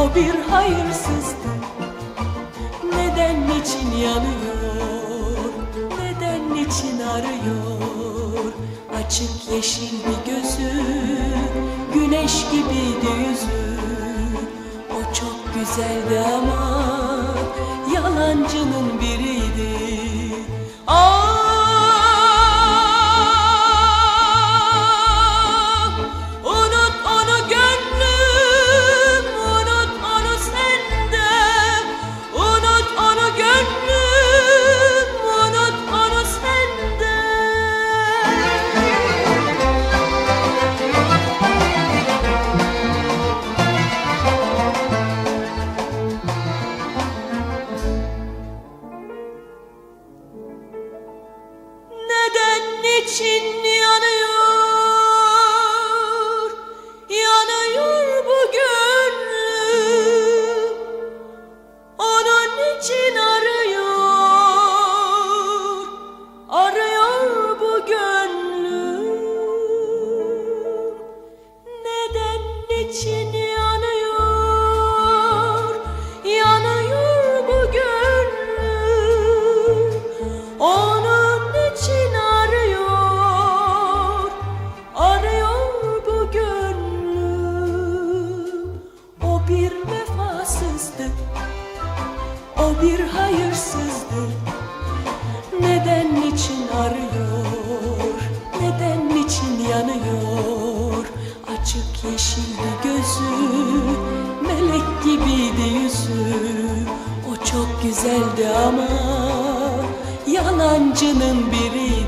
O bir hayırsızdı neden için yanıyor? Neden için arıyor? Açık yeşildi gözü Güneş gibiydi yüzü. O çok güzeldi ama Yalancının biriydi Niçin yanıyor bir hayırsızdı neden niçin arıyor? Neden niçin yanıyor? Açık yeşildi gözü Melek gibiydi yüzü. O çok güzeldi ama Yalancının biriydi